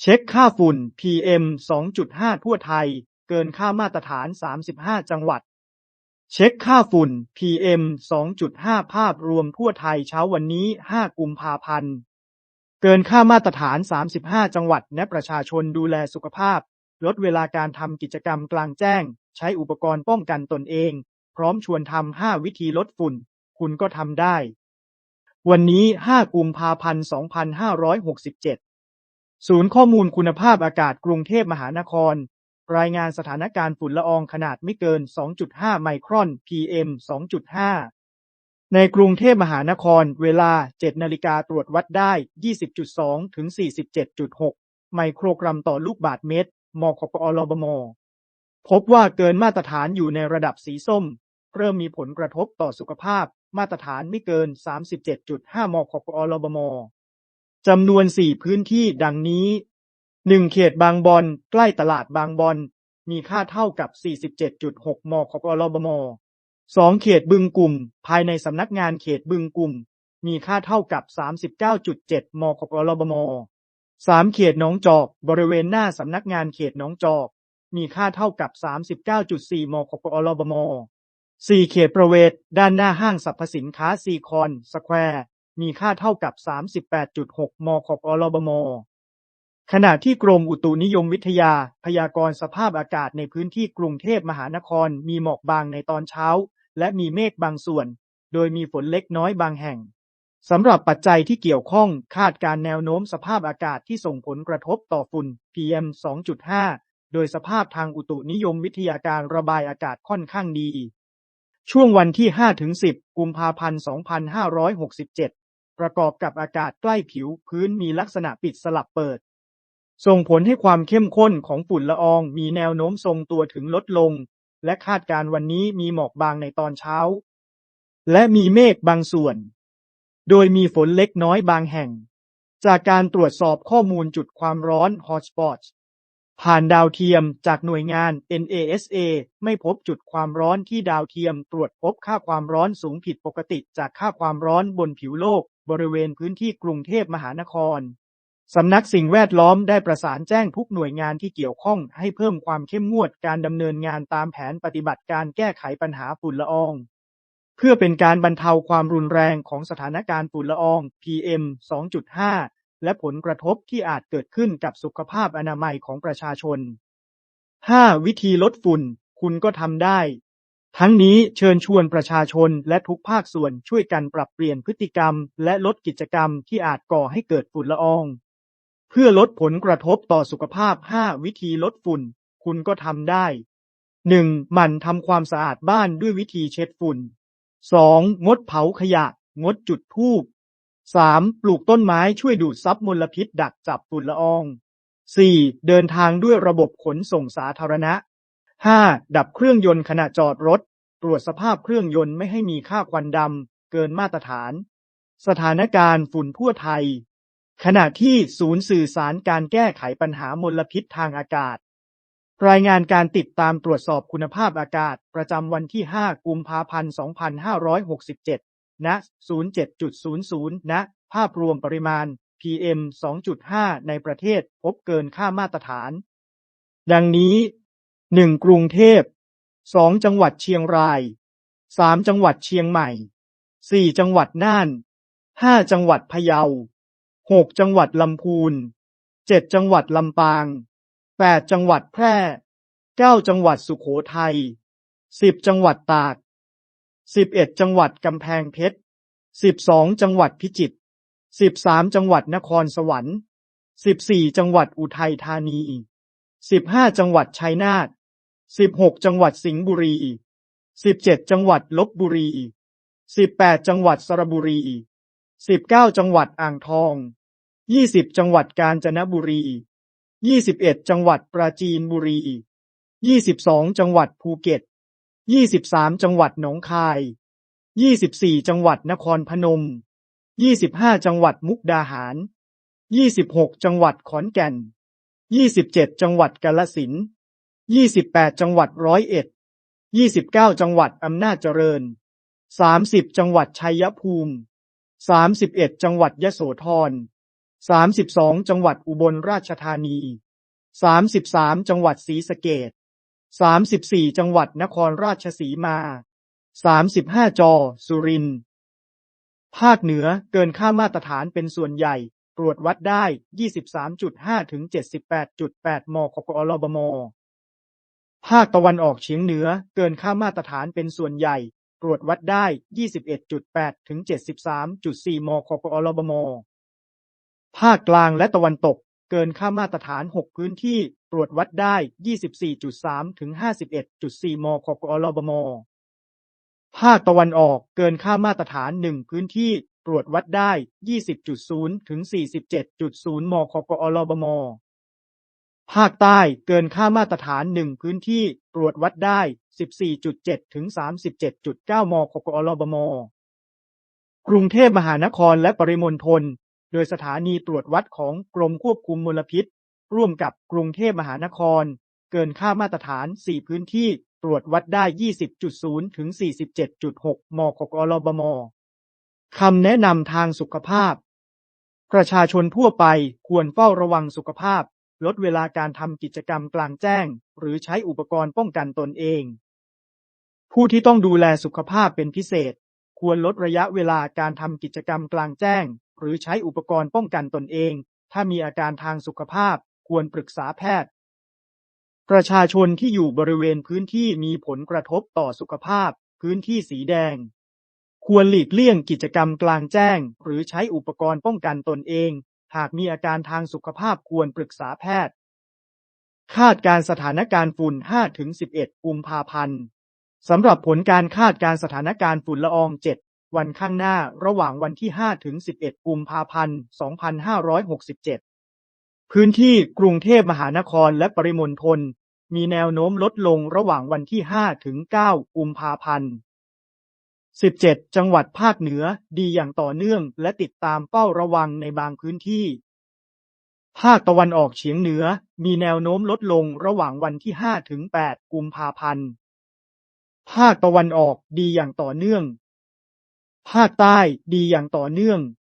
เช็คค่าฝุ่น PM 2.5 ทั่วไทย เกินค่ามาตรฐาน 35 จังหวัด เช็คค่าฝุ่น PM 2.5 ภาพรวมทั่วไทยเช้าวันนี้ 5 กุมภาพันธ์ เกินค่ามาตรฐาน 35 จังหวัด และประชาชนดูแลสุขภาพ ลดเวลาการทำกิจกรรมกลางแจ้ง ใช้อุปกรณ์ป้องกันตนเอง พร้อมชวนทำ 5 วิธีลดฝุ่น คุณก็ทำได้ วันนี้ 5 กุมภาพันธ์ 2567 ศูนย์ข้อมูลคุณภาพอากาศกรุงเทพมหานคร รายงานสถานการณ์ฝุ่นละอองขนาดไม่เกิน 2.5 ไมครอน PM 2.5 ในกรุงเทพมหานคร เวลา 7 นาฬิกาตรวจวัดได้ 20.2 ถึง 47.6 ไมโครกรัมต่อลูกบาศก์เมตรมคปอลบม พบว่าเกินมาตรฐานอยู่ในระดับสีส้ม เริ่มมีผลกระทบต่อสุขภาพ มาตรฐานไม่เกิน 37.5มคปอลบม จำนวน4พื้นที่ดังนี้1เขตบางบอนใกล้ตลาดบางบอนมีค่าเท่ากับ 47.6 มคปอลบม2เขตบึงกลุ่ม ภายในสำนักงานเขตบึงกลุ่ม มีค่าเท่ากับ 39.7 มคปอลบม3เขตหนองจอก บริเวณหน้าสำนักงานเขตหนองจอก มีค่าเท่ากับ 39.4 มคปอลบม4เขตประเวศด้านหน้าห้างสรรพสินค้าซีคอนสแควร์ มีค่าเท่ากับ 38.6มคปอลบม ขณะที่กรมอุตุนิยมวิทยา พยากรณ์สภาพอากาศในพื้นที่กรุงเทพมหานครมีหมอกบางในตอนเช้า และมีเมฆบางส่วน โดยมีฝนเล็กน้อยบางแห่งสำหรับปัจจัยที่เกี่ยวข้องคาดการแนวโน้มสภาพอากาศที่ส่งผลกระทบต่อฝุ่น PM 2.5 โดยสภาพทางอุตุนิยมวิทยาการระบายอากาศค่อนข้างดี ช่วงวันที่ 5-10 กุมภาพันธ์ 2567 ประกอบกับอากาศใกล้ผิวพื้นมีลักษณะปิดสลับเปิด ส่งผลให้ความเข้มข้นของฝุ่นละอองมีแนวโน้มทรงตัวถึงลดลง และคาดการวันนี้มีหมอกบางในตอนเช้า และมีเมฆบางส่วน โดยมีฝนเล็กน้อยบางแห่ง จากการตรวจสอบข้อมูลจุดความร้อน Hotspots ผ่านดาวเทียมจากหน่วยงาน NASA ไม่พบจุดความร้อนที่ดาวเทียมตรวจพบค่าความร้อนสูงผิดปกติจากค่าความร้อนบนผิวโลก บริเวณพื้นที่กรุงเทพมหานคร สำนักสิ่งแวดล้อมได้ประสานแจ้งทุกหน่วยงานที่เกี่ยวข้องให้เพิ่มความเข้มงวดการดำเนินงานตามแผนปฏิบัติการแก้ไขปัญหาฝุ่นละออง เพื่อเป็นการบรรเทาความรุนแรงของสถานการณ์ฝุ่นละออง PM 2.5 และผลกระทบที่อาจเกิดขึ้นกับสุขภาพอนามัยของประชาชน 5. วิธีลดฝุ่น คุณก็ทำได้ ทั้งนี้เชิญชวนประชาชนและทุกภาคส่วนช่วยกันปรับเปลี่ยนพฤติกรรม และลดกิจกรรมที่อาจก่อให้เกิดฝุ่นละออง เพื่อลดผลกระทบต่อสุขภาพ 5 วิธีลดฝุ่น คุณก็ทำได้ 1. หมั่นทำความสะอาดบ้านด้วยวิธีเช็ดฝุ่น 2. งดเผาขยะ งดจุดธูป 3. ปลูกต้นไม้ช่วยดูดซับมลพิษดักจับฝุ่นละออง 4. เดินทางด้วยระบบขนส่งสาธารณะ 5. ดับเครื่องยนต์ขณะจอดรถ ตรวจสภาพเครื่องยนต์ไม่ให้มีค่าควันดำเกินมาตรฐาน สถานการณ์ฝุ่นทั่วไทย ขณะที่ศูนย์สื่อสารการแก้ไขปัญหามลพิษทางอากาศ รายงานการติดตามตรวจสอบคุณภาพอากาศประจำวันที่ 5 กุมภาพันธ์ 2567 ณ 07.00 ณ ภาพรวมปริมาณ PM 2.5 ในประเทศพบเกินค่ามาตรฐาน ดังนี้ 1. กรุงเทพ 2. จังหวัดเชียงราย 3. จังหวัดเชียงใหม่ 4. จังหวัดน่าน 5. จังหวัดพะเยา 6. จังหวัดลำพูน 7. จังหวัดลำปาง 8. จังหวัดแพร่ 9. จังหวัดสุโขทัย 10. จังหวัดตาก 11. จังหวัดกำแพงเพชร 12. จังหวัดพิจิตร 13. จังหวัดนครสวรรค์ 14. จังหวัดอุทัยธานี15จังหวัดชัยนาท16จังหวัดสิงห์บุรี17จังหวัดลบบุรี18จังหวัดสระบุรี19จังหวัดอ่างทอง20จังหวัดกาญจนบุรี21จังหวัดปราจีนบุรี22จังหวัดภูเก็ต 23จังหวัดหนองคาย24จังหวัดนครพนม25จังหวัดมุกดาหาร26จังหวัดขอนแก่น27จังหวัดกาฬสินธุ์28จังหวัดร้อยเอ็ด29จังหวัดอำนาจเจริญ30จังหวัดชัยภูมิ31จังหวัดยโสธร32จังหวัดอุบลราชธานี33จังหวัดศรีสะเกด ษ34จังหวัดนครราชสีมา35จอ สุรินทร์ ภาคเหนือเกินค่ามาตรฐานเป็นส่วนใหญ่ ตรวจวัดได้ 23.5 ถึง 78.8มคกอลบม ภาคตะวันออกเฉียงเหนือเกินค่ามาตรฐานเป็นส่วนใหญ่ ตรวจวัดได้ 21.8 ถึง 73.4มคกอลบม ภาคกลางและตะวันตกเกินค่ามาตรฐาน 6 พื้นที่ ตรวจวัดได้ 24.3 ถึง 51.4มคกอลบม ภาคตะวันออกเกินค่ามาตรฐาน 1 พื้นที่ตรวจวัดได้ 20.0 ถึง 47.0มคกอลบม ภาคใต้เกินค่ามาตรฐาน 1 พื้นที่ตรวจวัดได้ 14.7 ถึง 37.9มคกอลบม กรุงเทพมหานครและปริมณฑลโดยสถานีตรวจวัดของกรมควบคุมมลพิษ ร่วมกับกรุงเทพมหานคร เกินค่ามาตรฐาน 4 พื้นที่ตรวจวัดได้ 20.0 ถึง 47.6มคกอลบมคำแนะนำทางสุขภาพ ประชาชนทั่วไปควรเฝ้าระวังสุขภาพ ลดเวลาการทำกิจกรรมกลางแจ้ง หรือใช้อุปกรณ์ป้องกันตนเอง ผู้ที่ต้องดูแลสุขภาพเป็นพิเศษ ควรลดระยะเวลาการทำกิจกรรมกลางแจ้ง หรือใช้อุปกรณ์ป้องกันตนเอง ถ้ามีอาการทางสุขภาพ ควรปรึกษาแพทย์ ประชาชนที่อยู่บริเวณพื้นที่มีผลกระทบต่อสุขภาพ พื้นที่สีแดง ควรหลีกเลี่ยงกิจกรรมกลางแจ้ง หรือใช้อุปกรณ์ป้องกันตนเอง หากมีอาการทางสุขภาพควรปรึกษาแพทย์ คาดการสถานการณ์ฝุ่น 5-11 กุมภาพันธ์สำหรับผลการคาดการสถานการณ์ฝุ่นละออง 7 วันข้างหน้าระหว่างวันที่5-11 กุมภาพันธ์ 2567 พื้นที่กรุงเทพมหานครและปริมณฑลมีแนวโน้มลดลงระหว่างวันที่ 5 ถึง 9 กุมภาพันธ์ 17 จังหวัดภาคเหนือดีอย่างต่อเนื่องและติดตามเฝ้าระวังในบางพื้นที่ ภาคตะวันออกเฉียงเหนือมีแนวโน้มลดลงระหว่างวันที่ 5 ถึง 8 กุมภาพันธ์ ภาคตะวันออกดีอย่างต่อเนื่อง ภาคใต้ดีอย่างต่อเนื่อง